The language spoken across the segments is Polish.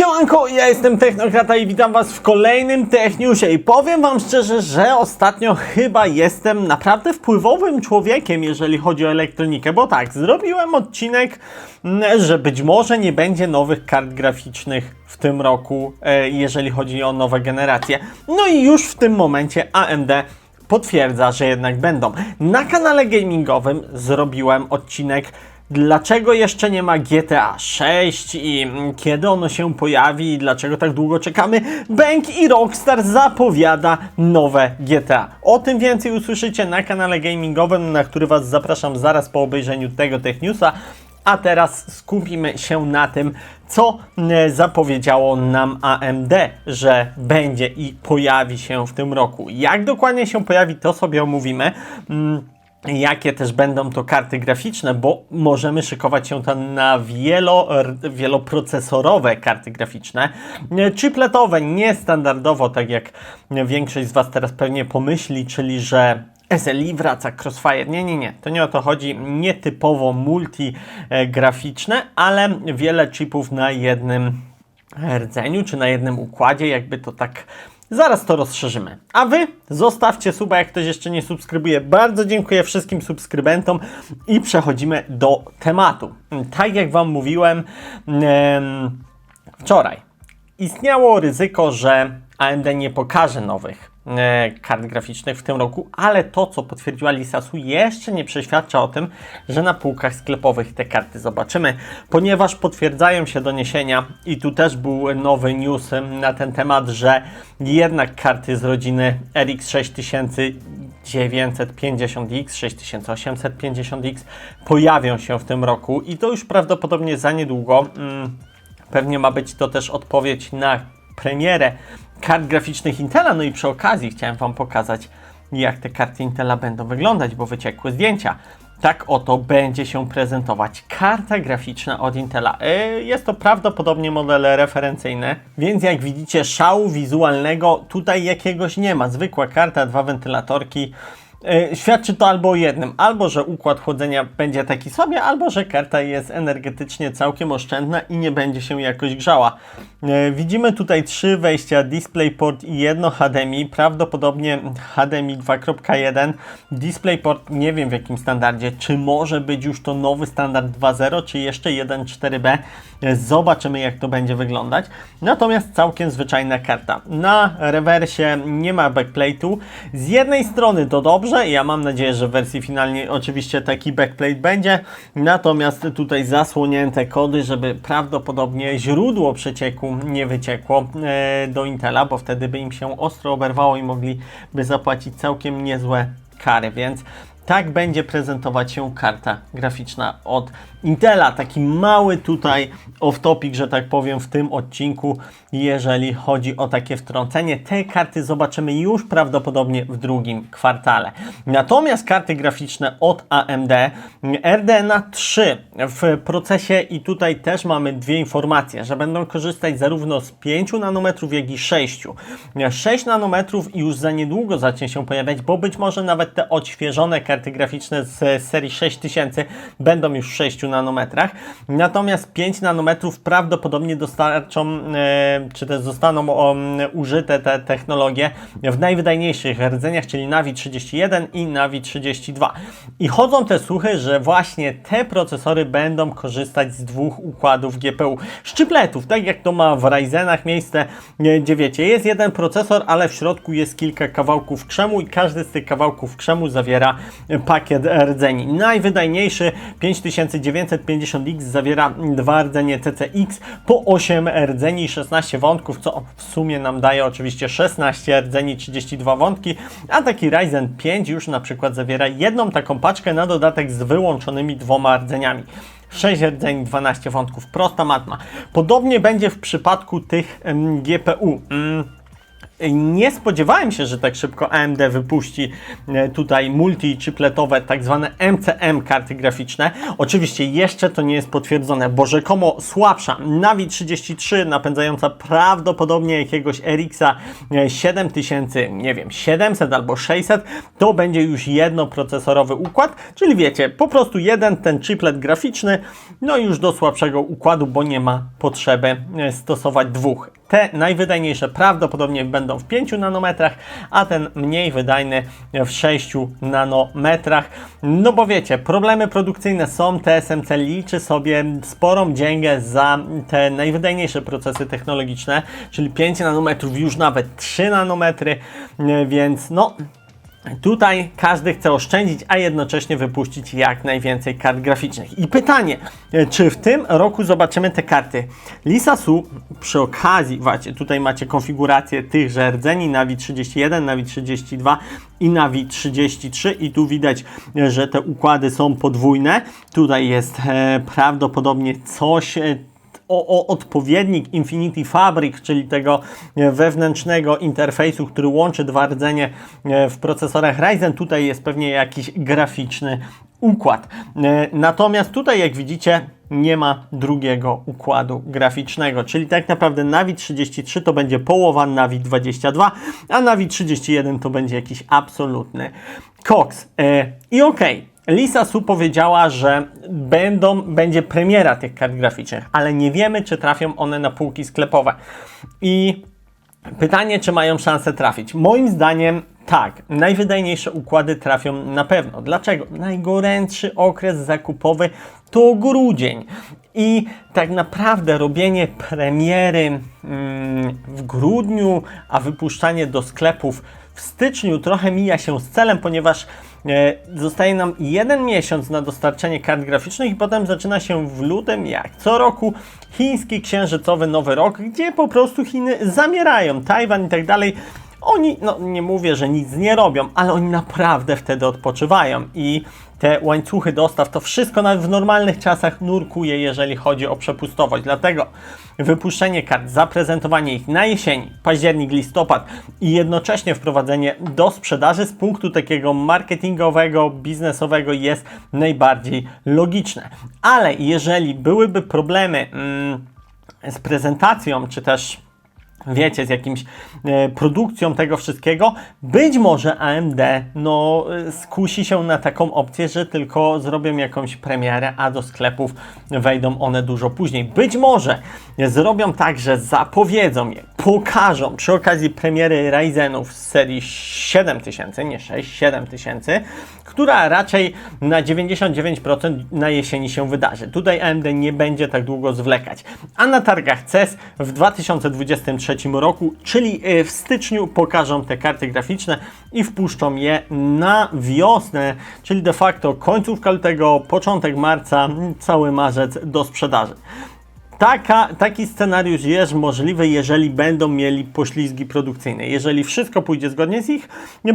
Siemanko, ja jestem Technokrata i witam Was w kolejnym Techniusie i powiem Wam szczerze, że ostatnio chyba jestem naprawdę wpływowym człowiekiem, jeżeli chodzi o elektronikę, bo tak, zrobiłem odcinek, mm, że być może nie będzie nowych kart graficznych w tym roku, e, jeżeli chodzi o nowe generacje. No i już w tym momencie AMD potwierdza, że jednak będą. Na kanale gamingowym zrobiłem odcinek Dlaczego jeszcze nie ma GTA 6 i mm, kiedy ono się pojawi i dlaczego tak długo czekamy? Bank i Rockstar zapowiada nowe GTA. O tym więcej usłyszycie na kanale gamingowym, na który Was zapraszam zaraz po obejrzeniu tego Tech Newsa. A teraz skupimy się na tym, co e, zapowiedziało nam AMD, że będzie i pojawi się w tym roku. Jak dokładnie się pojawi, to sobie omówimy. Jakie też będą to karty graficzne, bo możemy szykować się tam na wielo, wieloprocesorowe karty graficzne, chipletowe, niestandardowo, tak jak większość z Was teraz pewnie pomyśli, czyli że SLI wraca, Crossfire. Nie, nie, nie, to nie o to chodzi. Nietypowo multi e, ale wiele chipów na jednym rdzeniu, czy na jednym układzie, jakby to tak Zaraz to rozszerzymy. A wy zostawcie suba, jak ktoś jeszcze nie subskrybuje. Bardzo dziękuję wszystkim subskrybentom i przechodzimy do tematu. Tak jak Wam mówiłem em, wczoraj, istniało ryzyko, że AMD nie pokaże nowych kart graficznych w tym roku, ale to, co potwierdziła Lisasu, jeszcze nie przeświadcza o tym, że na półkach sklepowych te karty zobaczymy, ponieważ potwierdzają się doniesienia i tu też był nowy news na ten temat, że jednak karty z rodziny RX 6950X, 6850X pojawią się w tym roku i to już prawdopodobnie za niedługo. Mm, Pewnie ma być to też odpowiedź na premierę kart graficznych Intela. No i przy okazji chciałem Wam pokazać, jak te karty Intela będą wyglądać, bo wyciekły zdjęcia. Tak oto będzie się prezentować karta graficzna od Intela. Yy, Jest to prawdopodobnie model referencyjny, więc jak widzicie, szału wizualnego tutaj jakiegoś nie ma. Zwykła karta, dwa wentylatorki. E, Świadczy to albo o jednym, albo że układ chłodzenia będzie taki sobie, albo że karta jest energetycznie całkiem oszczędna i nie będzie się jakoś grzała. E, Widzimy tutaj trzy wejścia DisplayPort i jedno HDMI, prawdopodobnie HDMI 2.1. DisplayPort nie wiem w jakim standardzie, czy może być już to nowy standard 2.0, czy jeszcze 1.4b. E, Zobaczymy jak to będzie wyglądać. Natomiast całkiem zwyczajna karta. Na rewersie nie ma backplate'u. Z jednej strony to dobrze, ja mam nadzieję, że w wersji finalnej oczywiście taki backplate będzie. Natomiast tutaj zasłonięte kody, żeby prawdopodobnie źródło przecieku nie wyciekło e, do Intela, bo wtedy by im się ostro oberwało i mogliby zapłacić całkiem niezłe kary, więc tak będzie prezentować się karta graficzna od Intela. Taki mały tutaj off-topic, że tak powiem, w tym odcinku, jeżeli chodzi o takie wtrącenie. Te karty zobaczymy już prawdopodobnie w drugim kwartale. Natomiast karty graficzne od AMD RDNA 3 w procesie i tutaj też mamy dwie informacje, że będą korzystać zarówno z 5 nanometrów, jak i 6. 6 nanometrów już za niedługo zacznie się pojawiać, bo być może nawet te odświeżone karty graficzne z serii 6000 będą już w 6 nanometrach. Natomiast 5 nanometrów prawdopodobnie dostarczą, e, czy też zostaną użyte te technologie w najwydajniejszych rdzeniach, czyli Navi 31 i Navi 32. I chodzą te słuchy, że właśnie te procesory będą korzystać z dwóch układów GPU. Szczypletów, tak jak to ma w Ryzenach miejsce, gdzie wiecie, jest jeden procesor, ale w środku jest kilka kawałków krzemu i każdy z tych kawałków krzemu zawiera pakiet rdzeni. Najwydajniejszy 5950X zawiera dwa rdzenie TCX po 8 rdzeni i 16 wątków, co w sumie nam daje oczywiście 16 rdzeni 32 wątki, a taki Ryzen 5 już na przykład zawiera jedną taką paczkę na dodatek z wyłączonymi dwoma rdzeniami. 6 rdzeni, 12 wątków, prosta matma. Podobnie będzie w przypadku tych em, GPU. Mm, nie spodziewałem się, że tak szybko AMD wypuści e, tutaj multi-chipletowe, tak zwane MCM karty graficzne. Oczywiście jeszcze to nie jest potwierdzone, bo rzekomo słabsza Navi 33 napędzająca prawdopodobnie jakiegoś RX-a 7000, nie wiem, 700 albo 600, to będzie już jednoprocesorowy układ, czyli wiecie, po prostu jeden ten chiplet graficzny, no już do słabszego układu, bo nie ma potrzeby e, stosować dwóch. Te najwydajniejsze prawdopodobnie będą w 5 nanometrach, a ten mniej wydajny w 6 nanometrach. No bo wiecie, problemy produkcyjne są, TSMC liczy sobie sporą dzięgę za te najwydajniejsze procesy technologiczne, czyli 5 nanometrów, już nawet 3 nanometry, więc no Tutaj każdy chce oszczędzić, a jednocześnie wypuścić jak najwięcej kart graficznych. I pytanie, czy w tym roku zobaczymy te karty? Lisa Su przy okazji, właśnie tutaj macie konfigurację tychże rdzeni Navi 31, Navi 32 i Navi 33 i tu widać, że te układy są podwójne. Tutaj jest e, prawdopodobnie coś e, o, o, odpowiednik Infinity Fabric, czyli tego e, wewnętrznego interfejsu, który łączy dwa rdzenie e, w procesorach Ryzen. Tutaj jest pewnie jakiś graficzny układ. E, natomiast tutaj, jak widzicie, nie ma drugiego układu graficznego, czyli tak naprawdę Navi 33 to będzie połowa Navi 22, a Navi 31 to będzie jakiś absolutny koks. I okej, okay. Lisa Su powiedziała, że będą, będzie premiera tych kart graficznych, ale nie wiemy, czy trafią one na półki sklepowe. I pytanie, czy mają szansę trafić? Moim zdaniem tak, najwydajniejsze układy trafią na pewno. Dlaczego? Najgorętszy okres zakupowy to grudzień. I tak naprawdę robienie premiery mm, w grudniu, a wypuszczanie do sklepów w styczniu trochę mija się z celem, ponieważ zostaje nam jeden miesiąc na dostarczenie kart graficznych i potem zaczyna się w lutym, jak co roku, chiński księżycowy nowy rok, gdzie po prostu Chiny zamierają, Tajwan i tak dalej. Oni, no nie mówię, że nic nie robią, ale oni naprawdę wtedy odpoczywają i te łańcuchy dostaw, to wszystko nawet w normalnych czasach nurkuje, jeżeli chodzi o przepustowość. Dlatego wypuszczenie kart, zaprezentowanie ich na jesieni, październik, listopad i jednocześnie wprowadzenie do sprzedaży z punktu takiego marketingowego, biznesowego jest najbardziej logiczne. Ale jeżeli byłyby problemy mm, z prezentacją, czy też wiecie, z jakimś e, produkcją tego wszystkiego, być może AMD no, e, skusi się na taką opcję, że tylko zrobią jakąś premierę, a do sklepów wejdą one dużo później. Być może zrobią tak, że zapowiedzą je, pokażą przy okazji premiery Ryzenów z serii 7000, nie 6, 7000, która raczej na 99% na jesieni się wydarzy. Tutaj AMD nie będzie tak długo zwlekać. A na targach CES w 2023 roku, czyli e, w styczniu pokażą te karty graficzne i wpuszczą je na wiosnę, czyli de facto końcówka lutego, początek marca, cały marzec do sprzedaży. Taka, taki scenariusz jest możliwy, jeżeli będą mieli poślizgi produkcyjne. Jeżeli wszystko pójdzie zgodnie z ich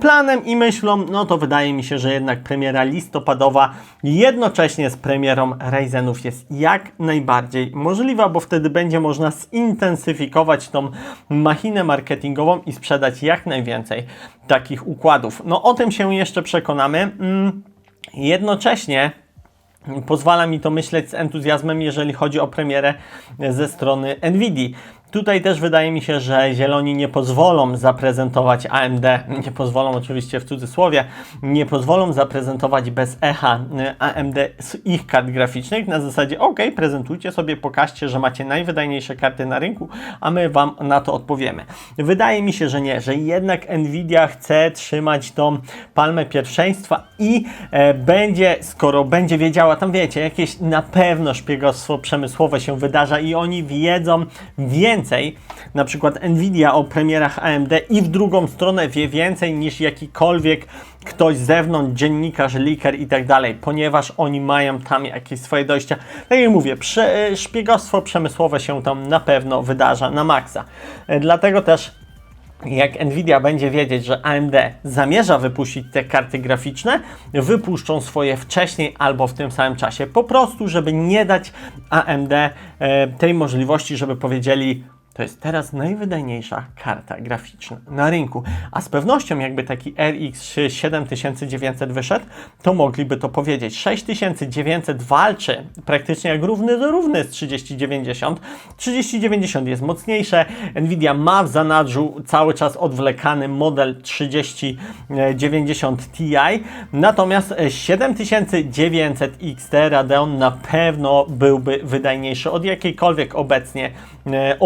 planem i myślą, no to wydaje mi się, że jednak premiera listopadowa jednocześnie z premierą Ryzenów jest jak najbardziej możliwa, bo wtedy będzie można zintensyfikować tą machinę marketingową i sprzedać jak najwięcej takich układów. No o tym się jeszcze przekonamy. Mm, jednocześnie Pozwala mi to myśleć z entuzjazmem, jeżeli chodzi o premierę ze strony Nvidia. Tutaj też wydaje mi się, że zieloni nie pozwolą zaprezentować AMD, nie pozwolą oczywiście w cudzysłowie, nie pozwolą zaprezentować bez echa y, AMD z ich kart graficznych. Na zasadzie ok, prezentujcie sobie, pokażcie, że macie najwydajniejsze karty na rynku, a my Wam na to odpowiemy. Wydaje mi się, że nie, że jednak Nvidia chce trzymać tą palmę pierwszeństwa i e, będzie, skoro będzie wiedziała, tam wiecie, jakieś na pewno szpiegostwo przemysłowe się wydarza i oni wiedzą więcej więcej, na przykład Nvidia o premierach AMD i w drugą stronę wie więcej niż jakikolwiek ktoś z zewnątrz, dziennikarz, liker i tak dalej, ponieważ oni mają tam jakieś swoje dojścia. Tak jak mówię, szpiegostwo przemysłowe się tam na pewno wydarza na maksa. E, dlatego też jak Nvidia będzie wiedzieć, że AMD zamierza wypuścić te karty graficzne, wypuszczą swoje wcześniej albo w tym samym czasie. Po prostu, żeby nie dać AMD e, tej możliwości, żeby powiedzieli, to jest teraz najwydajniejsza karta graficzna na rynku. A z pewnością jakby taki RX 7900 wyszedł, to mogliby to powiedzieć. 6900 walczy praktycznie jak równy do równy z 3090. 3090 jest mocniejsze. Nvidia ma w zanadrzu cały czas odwlekany model 3090 Ti. Natomiast 7900 XT Radeon na pewno byłby wydajniejszy od jakiejkolwiek obecnie e,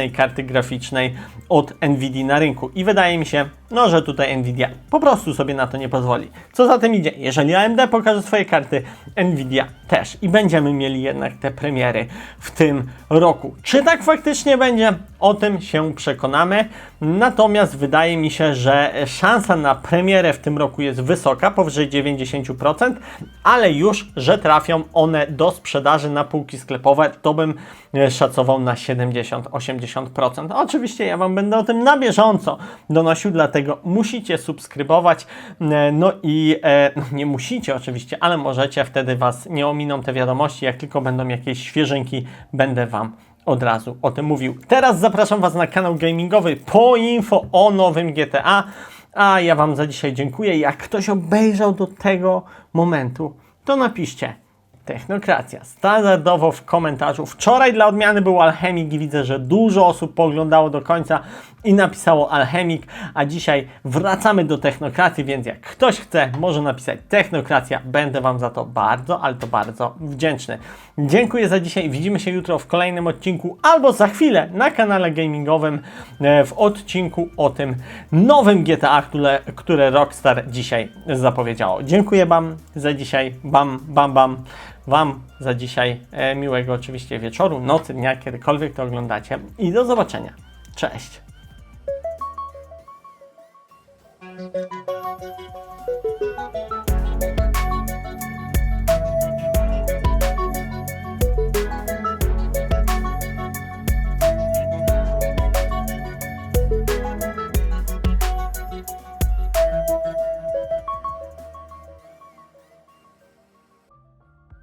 obecnej karty graficznej od Nvidia na rynku. I wydaje mi się, no, że tutaj Nvidia po prostu sobie na to nie pozwoli. Co za tym idzie? Jeżeli AMD pokaże swoje karty, Nvidia też. I będziemy mieli jednak te premiery w tym roku. Czy tak faktycznie będzie? O tym się przekonamy. Natomiast wydaje mi się, że szansa na premierę w tym roku jest wysoka, powyżej 90%, ale już, że trafią one do sprzedaży na półki sklepowe, to bym e, szacował na 70-80%. Oczywiście ja Wam będę o tym na bieżąco donosił, dlatego musicie subskrybować. E, No i e, nie musicie oczywiście, ale możecie, wtedy Was nie ominą te wiadomości. Jak tylko będą jakieś świeżynki, będę Wam od razu o tym mówił. Teraz zapraszam Was na kanał gamingowy po info o nowym GTA. A ja Wam za dzisiaj dziękuję. Jak ktoś obejrzał do tego momentu, to napiszcie Technokracja. Standardowo w komentarzu. Wczoraj dla odmiany był Alchemik i widzę, że dużo osób pooglądało do końca i napisało Alchemik, a dzisiaj wracamy do Technokracji, więc jak ktoś chce, może napisać Technokracja. Będę Wam za to bardzo, ale to bardzo wdzięczny. Dziękuję za dzisiaj. Widzimy się jutro w kolejnym odcinku albo za chwilę na kanale gamingowym e, w odcinku o tym nowym GTA, które, które Rockstar dzisiaj zapowiedziało. Dziękuję Wam za dzisiaj. Bam, bam, bam. Wam za dzisiaj e, miłego oczywiście wieczoru, nocy, dnia, kiedykolwiek to oglądacie i do zobaczenia. Cześć!